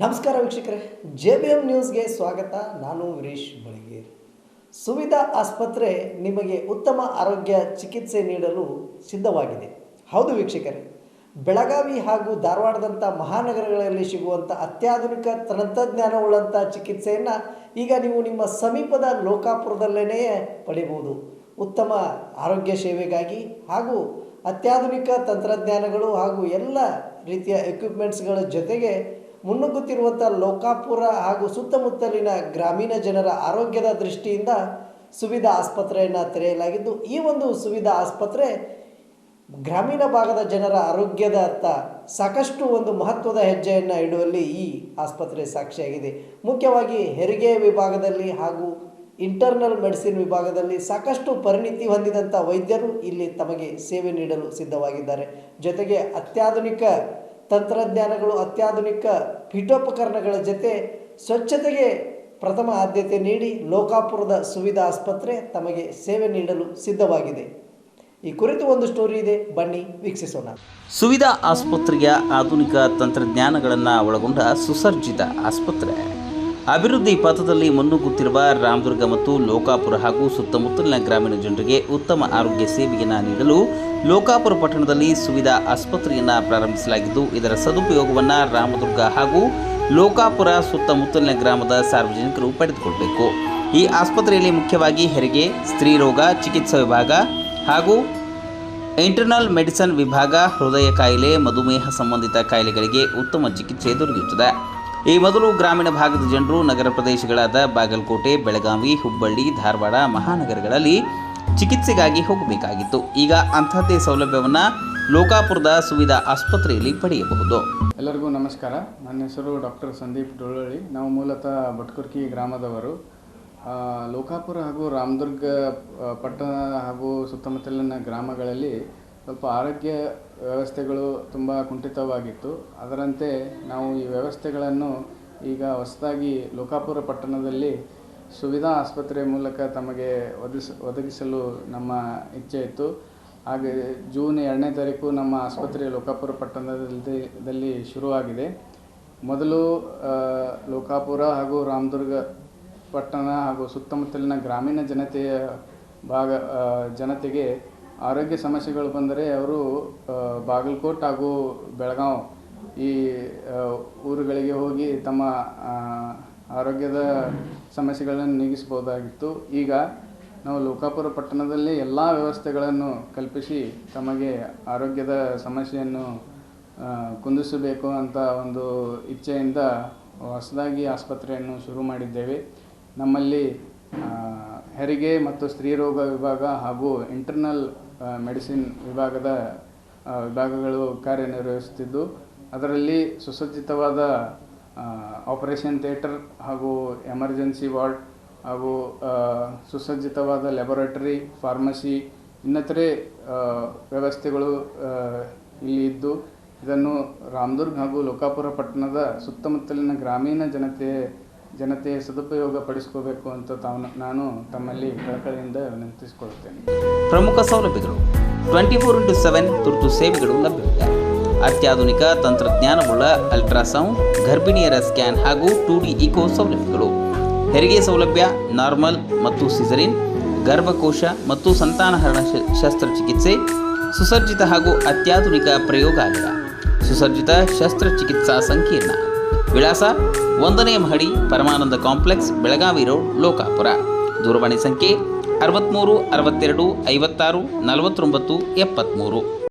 ನಮಸ್ಕಾರ ವೀಕ್ಷಕರೇ J B M ನ್ಯೂಸ್ಗೆ ಸ್ವಾಗತ. ನಾನು ವೀರೇಶ್ ಬಳಿಗೇರ್ ಸುವಿಧಾ ಆಸ್ಪತ್ರೆ ನಿಮಗೆ ಉತ್ತಮ ಆರೋಗ್ಯ ಚಿಕಿತ್ಸೆ ನೀಡಲು ಸಿದ್ಧವಾಗಿದೆ. ಹೌದು ವೀಕ್ಷಕರೇ, ಬೆಳಗಾವಿ ಹಾಗೂ ಧಾರವಾಡದಂಥ ಮಹಾನಗರಗಳಲ್ಲಿ ಸಿಗುವಂಥ ಅತ್ಯಾಧುನಿಕ ತಂತ್ರಜ್ಞಾನವುಳ್ಳಂಥ ಚಿಕಿತ್ಸೆಯನ್ನು ಈಗ ನೀವು ನಿಮ್ಮ ಸಮೀಪದ ಲೋಕಾಪುರದಲ್ಲೇ ಪಡೆಯಬಹುದು. ಉತ್ತಮ ಆರೋಗ್ಯ ಸೇವೆಗಾಗಿ ಹಾಗೂ ಅತ್ಯಾಧುನಿಕ ತಂತ್ರಜ್ಞಾನಗಳು ಹಾಗೂ ಎಲ್ಲ ರೀತಿಯ ಎಕ್ವಿಪ್ಮೆಂಟ್ಸ್ಗಳ ಜೊತೆಗೆ ಮುನ್ನುಗ್ಗುತ್ತಿರುವಂಥ ಲೋಕಾಪುರ ಹಾಗೂ ಸುತ್ತಮುತ್ತಲಿನ ಗ್ರಾಮೀಣ ಜನರ ಆರೋಗ್ಯದ ದೃಷ್ಟಿಯಿಂದ ಸುವಿಧಾ ಆಸ್ಪತ್ರೆಯನ್ನು ತೆರೆಯಲಾಗಿದ್ದು, ಈ ಒಂದು ಸುವಿಧಾ ಆಸ್ಪತ್ರೆ ಗ್ರಾಮೀಣ ಭಾಗದ ಜನರ ಆರೋಗ್ಯದ ಅತ್ತ ಸಾಕಷ್ಟು ಒಂದು ಮಹತ್ವದ ಹೆಜ್ಜೆಯನ್ನು ಇಡುವಲ್ಲಿ ಈ ಆಸ್ಪತ್ರೆ ಸಾಕ್ಷಿಯಾಗಿದೆ. ಮುಖ್ಯವಾಗಿ ಹೆರಿಗೆ ವಿಭಾಗದಲ್ಲಿ ಹಾಗೂ ಇಂಟರ್ನಲ್ ಮೆಡಿಸಿನ್ ವಿಭಾಗದಲ್ಲಿ ಸಾಕಷ್ಟು ಪರಿಣಿತಿ ಹೊಂದಿದಂಥ ವೈದ್ಯರು ಇಲ್ಲಿ ತಮಗೆ ಸೇವೆ ನೀಡಲು ಸಿದ್ಧವಾಗಿದ್ದಾರೆ. ಜೊತೆಗೆ ಅತ್ಯಾಧುನಿಕ ತಂತ್ರಜ್ಞಾನಗಳು ಅತ್ಯಾಧುನಿಕ ಪೀಠೋಪಕರಣಗಳ ಜೊತೆ ಸ್ವಚ್ಛತೆಗೆ ಪ್ರಥಮ ಆದ್ಯತೆ ನೀಡಿ ಲೋಕಾಪುರದ ಸುವಿಧಾ ಆಸ್ಪತ್ರೆ ತಮಗೆ ಸೇವೆ ನೀಡಲು ಸಿದ್ಧವಾಗಿದೆ. ಈ ಕುರಿತು ಒಂದು ಸ್ಟೋರಿ ಇದೆ. ಬನ್ನಿ, ವೀಕ್ಷಿಸೋಣ. ಸುವಿಧಾ ಆಸ್ಪತ್ರೆಯ ಆಧುನಿಕ ತಂತ್ರಜ್ಞಾನಗಳನ್ನು ಒಳಗೊಂಡ ಸುಸರ್ಜಿತ ಆಸ್ಪತ್ರೆ. ಅಭಿವೃದ್ಧಿ ಪಥದಲ್ಲಿ ಮುನ್ನುಗ್ಗುತ್ತಿರುವ ರಾಮದುರ್ಗ ಮತ್ತು ಲೋಕಾಪುರ ಹಾಗೂ ಸುತ್ತಮುತ್ತಲಿನ ಗ್ರಾಮೀಣ ಜನರಿಗೆ ಉತ್ತಮ ಆರೋಗ್ಯ ಸೇವೆಯನ್ನು ನೀಡಲು ಲೋಕಾಪುರ ಪಟ್ಟಣದಲ್ಲಿ ಸುವಿಧಾ ಆಸ್ಪತ್ರೆಯನ್ನು ಪ್ರಾರಂಭಿಸಲಾಗಿದ್ದು, ಇದರ ಸದುಪಯೋಗವನ್ನು ರಾಮದುರ್ಗ ಹಾಗೂ ಲೋಕಾಪುರ ಸುತ್ತಮುತ್ತಲಿನ ಗ್ರಾಮದ ಸಾರ್ವಜನಿಕರು ಪಡೆದುಕೊಳ್ಳಬೇಕು ಈ ಆಸ್ಪತ್ರೆಯಲ್ಲಿ ಮುಖ್ಯವಾಗಿ ಹೆರಿಗೆ ಸ್ತ್ರೀರೋಗ ಚಿಕಿತ್ಸಾ ವಿಭಾಗ ಹಾಗೂ ಇಂಟರ್ನಲ್ ಮೆಡಿಸನ್ ವಿಭಾಗ, ಹೃದಯ ಕಾಯಿಲೆ, ಮಧುಮೇಹ ಸಂಬಂಧಿತ ಕಾಯಿಲೆಗಳಿಗೆ ಉತ್ತಮ ಚಿಕಿತ್ಸೆ ದೊರೆಯುತ್ತದೆ. ಈ ಮೊದಲು ಗ್ರಾಮೀಣ ಭಾಗದ ಜನರು ನಗರ ಪ್ರದೇಶಗಳಾದ ಬಾಗಲಕೋಟೆ, ಬೆಳಗಾವಿ, ಹುಬ್ಬಳ್ಳಿ, ಧಾರವಾಡ, ಮಹಾನಗರಗಳಲ್ಲಿ ಚಿಕಿತ್ಸೆಗಾಗಿ ಹೋಗಬೇಕಾಗಿತ್ತು. ಈಗ ಅಂಥದ್ದೇ ಸೌಲಭ್ಯವನ್ನು ಲೋಕಾಪುರದ ಸುವಿಧಾ ಆಸ್ಪತ್ರೆಯಲ್ಲಿ ಪಡೆಯಬಹುದು. ಎಲ್ಲರಿಗೂ ನಮಸ್ಕಾರ. ನನ್ನ ಹೆಸರು ಡಾಕ್ಟರ್ ಸಂದೀಪ್ ಡೊಳ್ಳಳ್ಳಿ. ನಾವು ಮೂಲತಃ ಭಟ್ಕುರ್ಕಿ ಗ್ರಾಮದವರು. ಲೋಕಾಪುರ ಹಾಗೂ ರಾಮದುರ್ಗ ಪಟ್ಟಣ ಹಾಗೂ ಸುತ್ತಮುತ್ತಲಿನ ಗ್ರಾಮಗಳಲ್ಲಿ ಸ್ವಲ್ಪ ಆರೋಗ್ಯ ವ್ಯವಸ್ಥೆಗಳು ತುಂಬ ಕುಂಠಿತವಾಗಿತ್ತು. ಅದರಂತೆ ನಾವು ಈ ವ್ಯವಸ್ಥೆಗಳನ್ನು ಈಗ ಹೊಸದಾಗಿ ಲೋಕಾಪುರ ಪಟ್ಟಣದಲ್ಲಿ ಸುವಿಧಾ ಆಸ್ಪತ್ರೆ ಮೂಲಕ ತಮಗೆ ಒದಗಿಸ, ಒದಗಿಸಲು ನಮ್ಮ ಇಚ್ಛೆ ಇತ್ತು. ಹಾಗೆ ಜೂನ್ ಎರಡನೇ ತಾರೀಕು ನಮ್ಮ ಆಸ್ಪತ್ರೆ ಲೋಕಾಪುರ ಪಟ್ಟಣದಲ್ಲಿ, ದಲ್ಲಿ ಶುರುವಾಗಿದೆ. ಮೊದಲು ಲೋಕಾಪುರ ಹಾಗೂ ರಾಮದುರ್ಗ ಪಟ್ಟಣ ಹಾಗೂ ಸುತ್ತಮುತ್ತಲಿನ ಗ್ರಾಮೀಣ ಜನತೆಯ ಭಾಗ ಜನತೆಗೆ ಆರೋಗ್ಯ ಸಮಸ್ಯೆಗಳು ಬಂದರೆ ಅವರು ಬಾಗಲಕೋಟ್ ಹಾಗೂ ಬೆಳಗಾವ್ ಈ ಊರುಗಳಿಗೆ ಹೋಗಿ ತಮ್ಮ ಆರೋಗ್ಯದ ಸಮಸ್ಯೆಗಳನ್ನು ನೀಗಿಸಬಹುದಾಗಿತ್ತು. ಈಗ ನಾವು ಲೋಕಾಪುರ ಪಟ್ಟಣದಲ್ಲಿ ಎಲ್ಲ ವ್ಯವಸ್ಥೆಗಳನ್ನು ಕಲ್ಪಿಸಿ ತಮಗೆ ಆರೋಗ್ಯದ ಸಮಸ್ಯೆಯನ್ನು ಕುಂದಿಸಬೇಕು ಅಂತ ಒಂದು ಇಚ್ಛೆಯಿಂದ ಹೊಸದಾಗಿ ಆಸ್ಪತ್ರೆಯನ್ನು ಶುರು ಮಾಡಿದ್ದೇವೆ. ನಮ್ಮಲ್ಲಿ ಹೆರಿಗೆ ಮತ್ತು ಸ್ತ್ರೀರೋಗ ವಿಭಾಗ ಹಾಗೂ ಇಂಟರ್ನಲ್ ಮೆಡಿಸಿನ್ ವಿಭಾಗದ ವಿಭಾಗಗಳು ಕಾರ್ಯನಿರ್ವಹಿಸುತ್ತಿದ್ದು, ಅದರಲ್ಲಿ ಸುಸಜ್ಜಿತವಾದ ಆಪರೇಷನ್ ಥಿಯೇಟರ್ ಹಾಗೂ ಎಮರ್ಜೆನ್ಸಿ ವಾರ್ಡ್ ಹಾಗೂ ಸುಸಜ್ಜಿತವಾದ ಲ್ಯಾಬೊರೇಟರಿ, ಫಾರ್ಮಸಿ, ಇನ್ನಿತರೆ ವ್ಯವಸ್ಥೆಗಳು ಇಲ್ಲಿ ಇದ್ದು, ಇದನ್ನು ರಾಮದುರ್ಗ್ ಹಾಗೂ ಲೋಕಾಪುರ ಪಟ್ಟಣದ ಸುತ್ತಮುತ್ತಲಿನ ಗ್ರಾಮೀಣ ಜನತೆ ಜನತೆಯ ಸದುಪಯೋಗ ಪಡಿಸ್ಕೋಬೇಕು ಅಂತ ತಾವು ನಾನು ತಮ್ಮಲ್ಲಿ ಕಳಕಳಿಯಿಂದ ವಿನಂತಿಸಿಕೊಳ್ಳುತ್ತೇನೆ. ಪ್ರಮುಖ ಸೌಲಭ್ಯಗಳು. ಟ್ವೆಂಟಿ ಫೋರ್ ಇಂಟು ಸೆವೆನ್ ತುರ್ತು ಸೇವೆಗಳು ಲಭ್ಯವಿದೆ. ಅತ್ಯಾಧುನಿಕ ತಂತ್ರಜ್ಞಾನವುಳ್ಳ ಅಲ್ಟ್ರಾಸೌಂಡ್, ಗರ್ಭಿಣಿಯರ ಸ್ಕ್ಯಾನ್ ಹಾಗೂ ಟು ಡಿ ಇಕೋ ಸೌಲಭ್ಯಗಳು. ಹೆರಿಗೆ ಸೌಲಭ್ಯ, ನಾರ್ಮಲ್ ಮತ್ತು ಸಿಸರಿನ್, ಗರ್ಭಕೋಶ ಮತ್ತು ಸಂತಾನಹರಣ ಶಸ್ತ್ರಚಿಕಿತ್ಸೆ, ಸುಸಜ್ಜಿತ ಹಾಗೂ ಅತ್ಯಾಧುನಿಕ ಪ್ರಯೋಗಾಲಯ. ಸುಸಜ್ಜಿತ ಶಸ್ತ್ರಚಿಕಿತ್ಸಾ ಸಂಕೀರ್ಣ. ವಿಳಾಸ ಒಂದನೇ ಮಹಡಿ ಪರಮಾನಂದ ಕಾಂಪ್ಲೆಕ್ಸ್, ಬೆಳಗಾವಿ ರೋಡ್, ಲೋಕಾಪುರ. ದೂರವಾಣಿ ಸಂಖ್ಯೆ ಅರವತ್ತ್ಮೂರು ಅರವತ್ತೆರಡು, ಐವತ್ತಾರು, ನಲವತ್ತೊಂಬತ್ತು ಎಪ್ಪತ್ತ್ಮೂರು